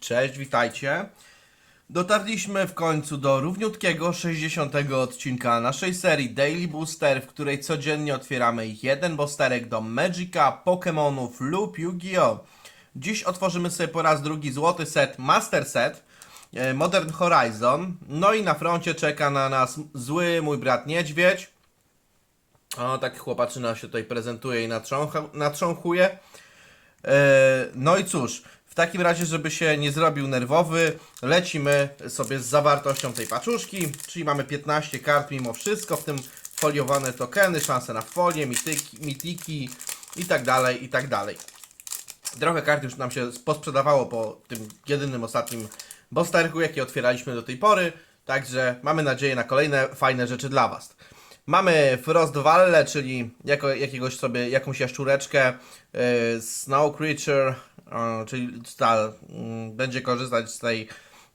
Cześć, witajcie. Dotarliśmy w końcu do równiutkiego 60 odcinka naszej serii Daily Booster, w której codziennie otwieramy jeden boosterek do Magica, Pokémonów lub Yu-Gi-Oh! Dziś otworzymy sobie po raz drugi złoty set, Master Set, e, Modern Horizon. No i na froncie czeka na nas zły mój brat Niedźwiedź. O, taki chłopaczyna się tutaj prezentuje i natrzącha- natrząchuje. E, No i cóż, takim razie, żeby się nie zrobił nerwowy, lecimy sobie z zawartością tej paczuszki, czyli mamy 15 kart mimo wszystko, w tym foliowane tokeny, szanse na folię, mityki, mitiki i tak dalej, i tak dalej. Trochę kart już nam się posprzedawało po tym jedynym ostatnim bosterku, jaki otwieraliśmy do tej pory, także mamy nadzieję na kolejne fajne rzeczy dla Was. Mamy Frost Valle, czyli jako, jakiegoś sobie, jakąś jaszczureczkę, y, Snow Creature, czyli ta, mm, będzie korzystać z tej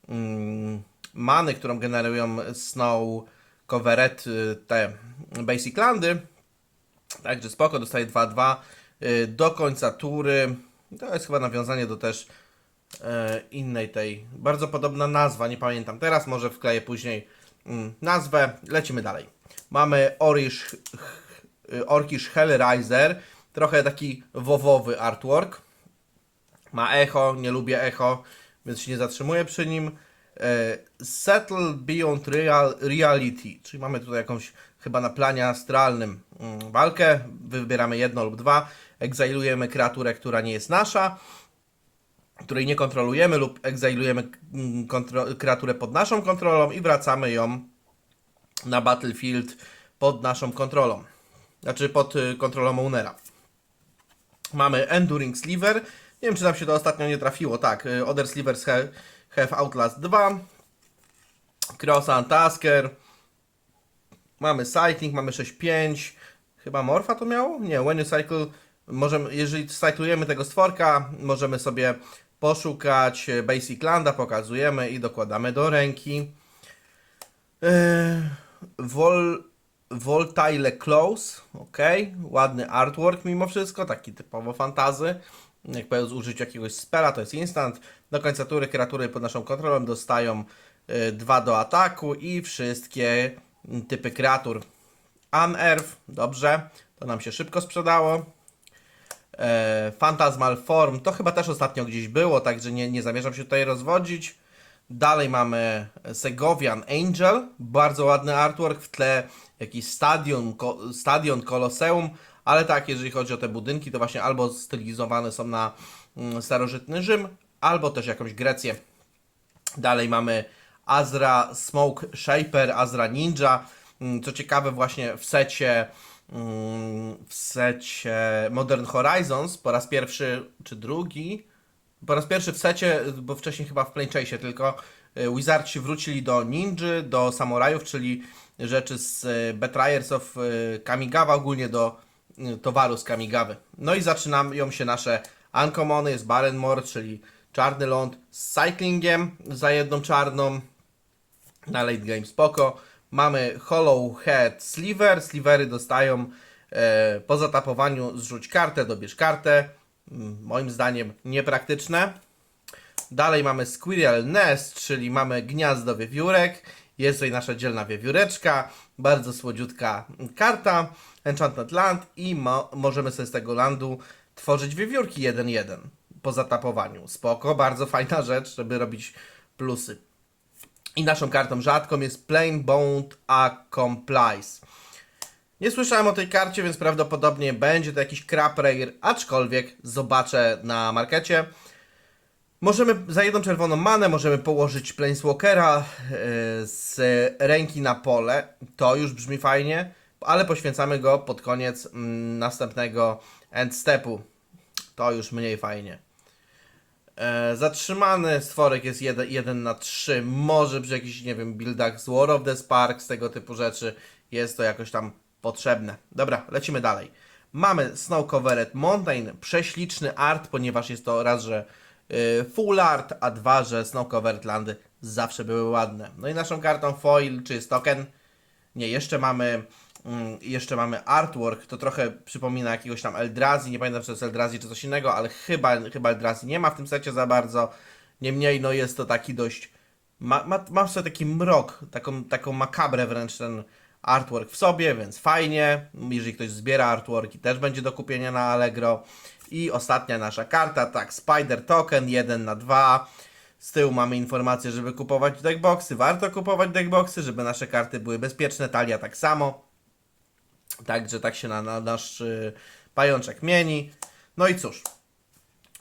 mm, many, którą generują Snow Covered, y, te Basic Landy. Także spoko, dostaje 2-2 y, do końca tury. To jest chyba nawiązanie do też e, innej tej, bardzo podobna nazwa, nie pamiętam teraz, może wkleję później mm, nazwę. Lecimy dalej. Mamy Orish, y, Orkish Hellraiser, trochę taki wowowy artwork. Ma echo, nie lubię echo, więc się nie zatrzymuję przy nim. E, Settle Beyond Real, Reality, czyli mamy tutaj jakąś chyba na planie astralnym mm, walkę. Wybieramy jedno lub dwa. Egzailujemy kreaturę, która nie jest nasza, której nie kontrolujemy, lub egzailujemy mm, kreaturę pod naszą kontrolą i wracamy ją na Battlefield pod naszą kontrolą. Znaczy pod y, kontrolą ownera. Mamy Enduring Sliver. Nie wiem, czy nam się to ostatnio nie trafiło. Tak, y, Other Slivers have, have Outlast 2. Cross and Tasker. Mamy Cycling, mamy 6-5. Chyba Morfa to miało? Nie, when you cycle, możemy, jeżeli cyklujemy tego stworka, możemy sobie poszukać y, Basic Landa, pokazujemy i dokładamy do ręki. Yy, Vol, Voltile Close, ok, ładny artwork mimo wszystko, taki typowo fantazy. Jak po użyciu jakiegoś spela, to jest instant. Do końca tury kreatury pod naszą kontrolą dostają 2 do ataku i wszystkie mm, typy kreatur. Unearth, dobrze, to nam się szybko sprzedało. E, Phantasmal Form, to chyba też ostatnio gdzieś było, także nie, nie zamierzam się tutaj rozwodzić. Dalej mamy Segovian Angel, bardzo ładny artwork, w tle jakiś stadion, ko, stadion Koloseum, ale tak, jeżeli chodzi o te budynki, to właśnie albo stylizowane są na mm, starożytny Rzym, albo też jakąś Grecję. Dalej mamy Azra Smoke Shaper, Azra Ninja. Mm, Co ciekawe, właśnie w secie, mm, w secie Modern Horizons po raz pierwszy czy drugi, po raz pierwszy w secie, bo wcześniej chyba w Planechase'ie tylko y, Wizardsi wrócili do ninży, do samurajów, czyli rzeczy z y, Betrayers of y, Kamigawa, ogólnie do towaru z Kamigawy. No i zaczynają się nasze uncommony, jest Barenmore, czyli czarny ląd z cyclingiem za jedną czarną, na late game spoko. Mamy Hollow Head Sliver. Slivery dostają e, po zatapowaniu zrzuć kartę, dobierz kartę. Mm, Moim zdaniem niepraktyczne. Dalej mamy Squirrel Nest, czyli mamy gniazdo wiewiórek. Jest tutaj nasza dzielna wiewióreczka. Bardzo słodziutka karta. Enchanted Land i mo możemy sobie z tego landu tworzyć wiewiórki 1-1 po zatapowaniu. Spoko, bardzo fajna rzecz, żeby robić plusy. I naszą kartą rzadką jest Plain Bound Accomplice. Nie słyszałem o tej karcie, więc prawdopodobnie będzie to jakiś crap rare, aczkolwiek zobaczę na markecie. Możemy za jedną czerwoną manę możemy położyć Planeswalkera yy, z ręki na pole. To już brzmi fajnie, ale poświęcamy go pod koniec mm, następnego end stepu. To już mniej fajnie. E, zatrzymany stworek jest 1 na 3. Może przy jakichś, nie wiem, buildach z War of the Spark, z tego typu rzeczy jest to jakoś tam potrzebne. Dobra, lecimy dalej. Mamy Snow Covered Mountain, prześliczny art, ponieważ jest to raz, że y, full art, a dwa, że Snow Covered Landy zawsze były ładne. No i naszą kartą foil, czy jest token? Nie, jeszcze mamy mm, jeszcze mamy artwork, to trochę przypomina jakiegoś tam Eldrazi, nie pamiętam czy to jest Eldrazi czy coś innego, ale chyba, chyba Eldrazi nie ma w tym secie za bardzo. Niemniej, no jest to taki dość. Ma, ma, ma sobie taki mrok, taką, taką makabrę wręcz ten artwork w sobie, więc fajnie. Jeżeli ktoś zbiera artworki, też będzie do kupienia na Allegro. I ostatnia nasza karta, tak, Spider Token 1 na 2. Z tyłu mamy informację, żeby kupować deckboxy. Warto kupować deckboxy, żeby nasze karty były bezpieczne. Talia tak samo. Także tak się na, na nasz y, pajączek mieni. No i cóż,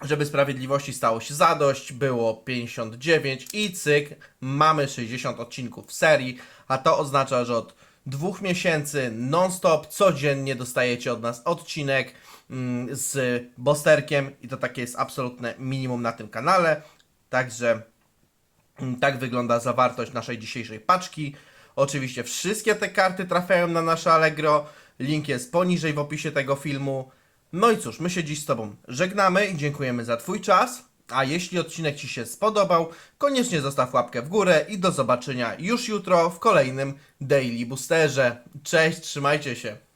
żeby sprawiedliwości stało się zadość, było 59 i cyk, mamy 60 odcinków serii, a to oznacza, że od dwóch miesięcy non-stop codziennie dostajecie od nas odcinek mm, z Bosterkiem i to takie jest absolutne minimum na tym kanale. Także Mm, Tak wygląda zawartość naszej dzisiejszej paczki. Oczywiście wszystkie te karty trafiają na nasze Allegro. Link jest poniżej w opisie tego filmu. No i cóż, my się dziś z Tobą żegnamy i dziękujemy za Twój czas. A jeśli odcinek Ci się spodobał, koniecznie zostaw łapkę w górę i do zobaczenia już jutro w kolejnym Daily Boosterze. Cześć, trzymajcie się.